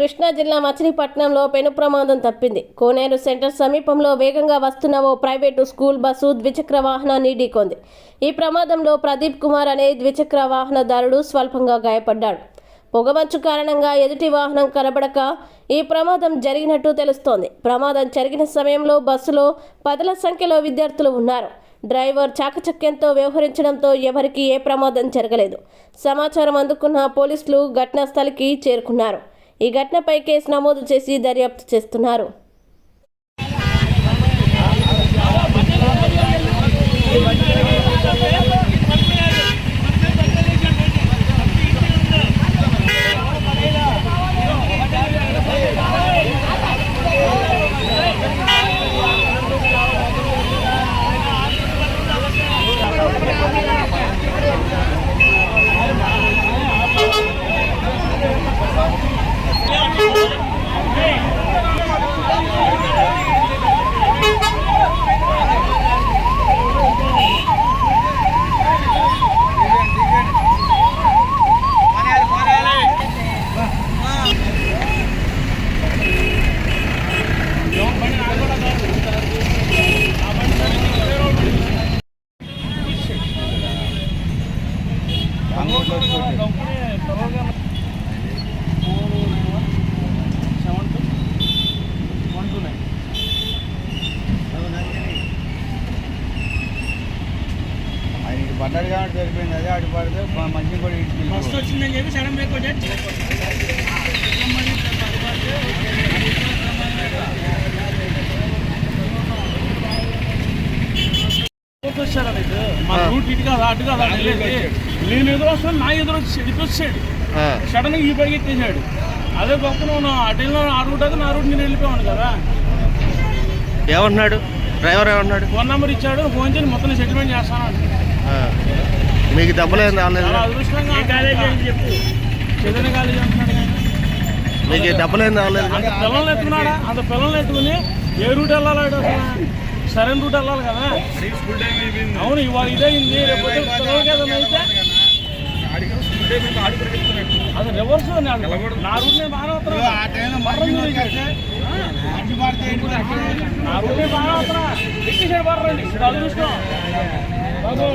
కృష్ణా జిల్లా మచిలీపట్నంలో పెను ప్రమాదం తప్పింది. కోనేరు సెంటర్ సమీపంలో వేగంగా వస్తున్న ఓ ప్రైవేటు స్కూల్ బస్సు ద్విచక్ర వాహనాన్ని ఢీకొంది. ఈ ప్రమాదంలో ప్రదీప్ కుమార్ అనే ద్విచక్ర వాహనదారుడు స్వల్పంగా గాయపడ్డాడు. పొగమంచు కారణంగా ఎదుటి వాహనం కనబడక ఈ ప్రమాదం జరిగినట్టు తెలుస్తోంది. ప్రమాదం జరిగిన సమయంలో బస్సులో పదుల సంఖ్యలో విద్యార్థులు ఉన్నారు. డ్రైవర్ చాకచక్యంతో వ్యవహరించడంతో ఎవరికీ ఏ ప్రమాదం జరగలేదు. సమాచారం అందుకున్న పోలీసులు ఘటనా స్థలికి చేరుకున్నారు. ఈ ఘటనపై కేసు నమోదు చేసి దర్యాప్తు చేస్తున్నారు. ఆయన ఇటు పడ్డాడు కాబట్టి సరిపోయింది అదే అటు పడితే మ- మంచి కూడా ఇటు ఫస్ట్ వెళ్ళిపోతుంది. వచ్చిందని చెప్పి సడన్ బ్రేక్ కొట్టాడు వచ్చాడు ఇటు మా రూట్ ఇటు కాదు అటు కాదు నేను ఎదురు వస్తాను నా ఎదురు వచ్చి ఇటు వచ్చాడు సడన్గా ఈ పైకి ఎత్తేసాడు. అదే గొప్ప నువ్వు అటు వెళ్ళిన ఆ రూట్ అయితే నా రూట్ నేను వెళ్ళిపోయాను కదా. ఏమన్నాడు డ్రైవర్ ఏమన్నాడు ఫోన్ నెంబర్ ఇచ్చాడు ఫోన్ చేసి మొత్తం సెటిల్మెంట్ చేస్తాను. మీకు డబ్బులేం రాలేదు అదృష్టంగా కాలేజీ అని చెప్పు? చదివిన కాలేజీ అంటున్నాడు మీకు డబ్బులేం రాలేదు అంత పిల్లల్ని ఎత్తుకున్నాడా? అంత పిల్లల్ని ఎత్తుకుని ఏ రూట్ వెళ్ళాలి సరైన రూట్ వెళ్ళాలి కదా? అవును ఇవాళ రేపు ఏదైనా అయితే అది రివర్స్ నా రూట్ నేను బాగా అక్కడ? నా రూట్ నేను బాగా రండి. అదృష్టం బాబు.